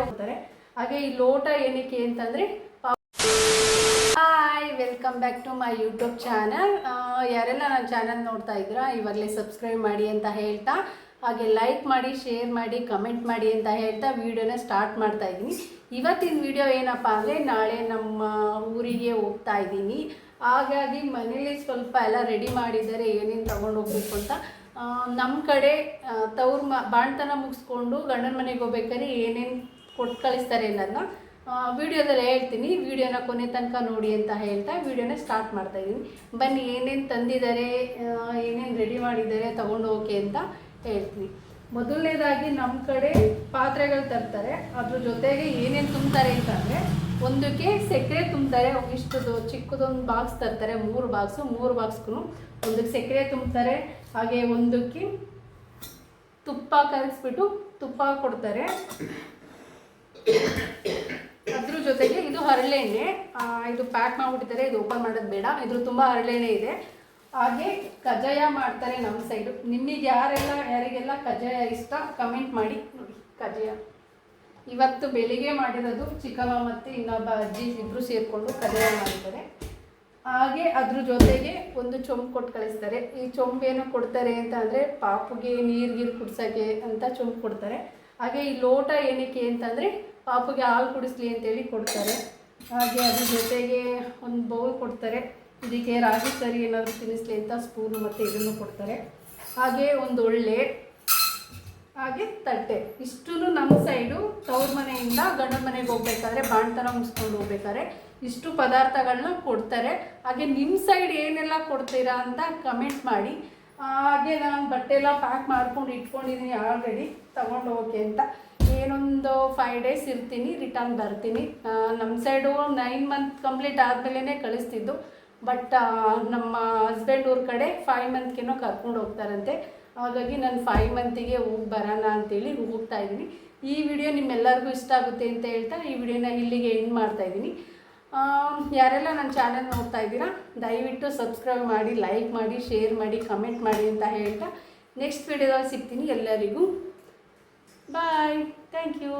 ಹಾಗೆ ಈ ಲೋಟ ಏನಕ್ಕೆ ಅಂತಂದರೆ hi welcome back to my YouTube channel ಯಾರೆಲ್ಲ ನನ್ನ ಚಾನಲ್ ನೋಡ್ತಾ ಇದ್ದೀರಾ, ಇವಾಗಲೇ ಸಬ್ಸ್ಕ್ರೈಬ್ ಮಾಡಿ ಅಂತ ಹೇಳ್ತಾ, ಹಾಗೆ ಲೈಕ್ ಮಾಡಿ ಶೇರ್ ಮಾಡಿ ಕಮೆಂಟ್ ಮಾಡಿ ಅಂತ ಹೇಳ್ತಾ ವಿಡಿಯೋನ ಸ್ಟಾರ್ಟ್ ಮಾಡ್ತಾ ಇದ್ದೀನಿ. ಇವತ್ತಿನ ವಿಡಿಯೋ ಏನಪ್ಪ ಅಂದರೆ ನಾಳೆ ನಮ್ಮ ಊರಿಗೆ ಹೋಗ್ತಾ ಇದ್ದೀನಿ. ಹಾಗಾಗಿ ಮನೇಲಿ ಸ್ವಲ್ಪ ಎಲ್ಲ ರೆಡಿ ಮಾಡಿದ್ದಾರೆ, ಏನೇನು ತೊಗೊಂಡು ಹೋಗ್ಬೇಕು ಅಂತ. ನಮ್ಮ ಕಡೆ ತವ್ರ ಮ, ಬಾಣ್ತನ ಮುಗಿಸ್ಕೊಂಡು ಗಂಡನ ಮನೆಗೆ ಹೋಗ್ಬೇಕಾದ್ರೆ ಏನೇನು ಕೊಟ್ಟು ಕಳಿಸ್ತಾರೆ ಅನ್ನೋದನ್ನ ವಿಡಿಯೋದಲ್ಲಿ ಹೇಳ್ತೀನಿ, ವಿಡಿಯೋನ ಕೊನೆ ತನಕ ನೋಡಿ ಅಂತ ಹೇಳ್ತಾ ವಿಡಿಯೋನ ಸ್ಟಾರ್ಟ್ ಮಾಡ್ತಾ ಇದ್ದೀನಿ. ಬನ್ನಿ, ಏನೇನು ತಂದಿದ್ದಾರೆ ಏನೇನು ರೆಡಿ ಮಾಡಿದ್ದಾರೆ, ತೊಗೊಂಡು ಹೋಗಿ ಅಂತ ಹೇಳ್ತೀನಿ. ಮೊದಲನೇದಾಗಿ ನಮ್ಮ ಕಡೆ ಪಾತ್ರೆಗಳು ತರ್ತಾರೆ. ಅದ್ರ ಜೊತೆಗೆ ಏನೇನು ತುಂಬ್ತಾರೆ ಅಂತಂದರೆ, ಒಂದಕ್ಕೆ ಸಕ್ಕರೆ ತುಂಬ್ತಾರೆ. ಇಷ್ಟದು ಚಿಕ್ಕದೊಂದು ಬಾಕ್ಸ್ ತರ್ತಾರೆ, ಮೂರು ಬಾಕ್ಸು ಮೂರು ಬಾಕ್ಸ್ಗೂ ಒಂದಕ್ಕೆ ಸಕ್ಕರೆ ತುಂಬ್ತಾರೆ. ಹಾಗೆ ಒಂದಕ್ಕೆ ತುಪ್ಪ ಕಲಿಸ್ಬಿಟ್ಟು ತುಪ್ಪ ಕೊಡ್ತಾರೆ. ಅದ್ರ ಜೊತೆಗೆ ಇದು ಹರಳೆಣ್ಣೆ ಇದು ಪ್ಯಾಕ್ ಮಾಡಿಬಿಟ್ಟಿದ್ದಾರೆ, ಇದು ಓಪನ್ ಮಾಡೋದು ಬೇಡ. ಇದ್ರ ತುಂಬ ಹರಳೆಣ್ಣೆ ಇದೆ. ಹಾಗೆ ಕಜ್ಜಾಯ ಮಾಡ್ತಾರೆ ನಮ್ಮ ಸೈಡು ನಿಮಗೆ ಯಾರೆಲ್ಲ, ಯಾರಿಗೆಲ್ಲ ಕಜ್ಜಾಯ ಇಷ್ಟ ಕಮೆಂಟ್ ಮಾಡಿ. ನೋಡಿ, ಕಜ್ಜಾಯ. ಇವತ್ತು ಬೆಳಿಗ್ಗೆ ಮಾಡಿರೋದು ಚಿಕ್ಕಮ್ಮ ಮತ್ತು ಇನ್ನೊಬ್ಬ ಅಜ್ಜಿ ಇಬ್ಬರು ಸೇರಿಕೊಂಡು ಕಜ್ಜಾಯ ಮಾಡ್ತಾರೆ ಹಾಗೆ ಅದ್ರ ಜೊತೆಗೆ ಒಂದು ಚೊಂಬು ಕೊಟ್ಟು ಕಳಿಸ್ತಾರೆ. ಈ ಚೊಂಬೇನು ಕೊಡ್ತಾರೆ ಅಂತ ಅಂದರೆ ಪಾಪುಗೆ ನೀರು ಗೀರು ಕುಡ್ಸೋಕ್ಕೆ ಅಂತ ಚೊಂಬು ಕೊಡ್ತಾರೆ. ಹಾಗೆ ಈ ಲೋಟ ಏನಕ್ಕೆ ಅಂತಂದರೆ ಪಾಪುಗೆ ಹಾಲು ಕುಡಿಸ್ಲಿ ಅಂತೇಳಿ ಕೊಡ್ತಾರೆ. ಹಾಗೆ ಅದ್ರ ಜೊತೆಗೆ ಒಂದು ಬೌಲ್ ಕೊಡ್ತಾರೆ. ಇದಕ್ಕೆ ರಾಗಿ ಸರಿ ಏನಾದರೂ ತಿನ್ನಿಸ್ಲಿ ಅಂತ ಸ್ಪೂನು ಮತ್ತು ಇದನ್ನು ಕೊಡ್ತಾರೆ. ಹಾಗೆ ಒಂದು ಒಳ್ಳೆ, ಹಾಗೆ ತಟ್ಟೆ. ಇಷ್ಟು ನಮ್ಮ ಸೈಡು ತವ್ರ ಮನೆಯಿಂದ ಗಂಡನ ಮನೆಗೆ ಹೋಗ್ಬೇಕಾದ್ರೆ ಬಾಣ್ತನ ಮುಗಿಸ್ಕೊಂಡು ಹೋಗ್ಬೇಕಾದ್ರೆ ಇಷ್ಟು ಪದಾರ್ಥಗಳನ್ನ ಕೊಡ್ತಾರೆ. ಹಾಗೆ ನಿಮ್ಮ ಸೈಡ್ ಏನೆಲ್ಲ ಕೊಡ್ತೀರಾ ಅಂತ ಕಮೆಂಟ್ ಮಾಡಿ. ಹಾಗೆ ನಾನು ಬಟ್ಟೆ ಎಲ್ಲ ಪ್ಯಾಕ್ ಮಾಡ್ಕೊಂಡು ಇಟ್ಕೊಂಡಿದ್ದೀನಿ ಆಲ್ರೆಡಿ ತೊಗೊಂಡು ಹೋಗಿ ಅಂತ. ಏನೊಂದು ಫೈವ್ ಡೇಸ್ ಇರ್ತೀನಿ ರಿಟರ್ನ್ ಬರ್ತೀನಿ. ನಮ್ಮ ಸೈಡು ನೈನ್ ಮಂತ್ ಕಂಪ್ಲೀಟ್ ಆದಮೇಲೆ ಕಳಿಸ್ತಿದ್ದು. ಬಟ್ ನಮ್ಮ ಹಸ್ಬೆಂಡ್ ಊರ ಕಡೆ ಫೈವ್ ಮಂತ್ಗೇನೋ ಕರ್ಕೊಂಡು ಹೋಗ್ತಾರಂತೆ. ಹಾಗಾಗಿ ನಾನು ಫೈವ್ ಮಂತಿಗೆ ಹೋಗಿ ಬರೋಣ ಅಂತೇಳಿ ಹೋಗ್ತಾ ಇದ್ದೀನಿ. ಈ ವಿಡಿಯೋ ನಿಮ್ಮೆಲ್ಲರಿಗೂ ಇಷ್ಟ ಆಗುತ್ತೆ ಅಂತ ಹೇಳ್ತಾ ಈ ವಿಡಿಯೋನ ಇಲ್ಲಿಗೆ ಎಂಡ್ ಮಾಡ್ತಾ ಇದ್ದೀನಿ. ಯಾರೆಲ್ಲ ನನ್ನ ಚಾನಲ್ ನೋಡ್ತಾ ಇದ್ದೀರಾ, ದಯವಿಟ್ಟು ಸಬ್ಸ್ಕ್ರೈಬ್ ಮಾಡಿ ಲೈಕ್ ಮಾಡಿ ಶೇರ್ ಮಾಡಿ ಕಮೆಂಟ್ ಮಾಡಿ ಅಂತ ಹೇಳ್ತಾ ನೆಕ್ಸ್ಟ್ ವಿಡಿಯೋದಲ್ಲಿ ಸಿಗ್ತೀನಿ ಎಲ್ಲರಿಗೂ. Bye thank you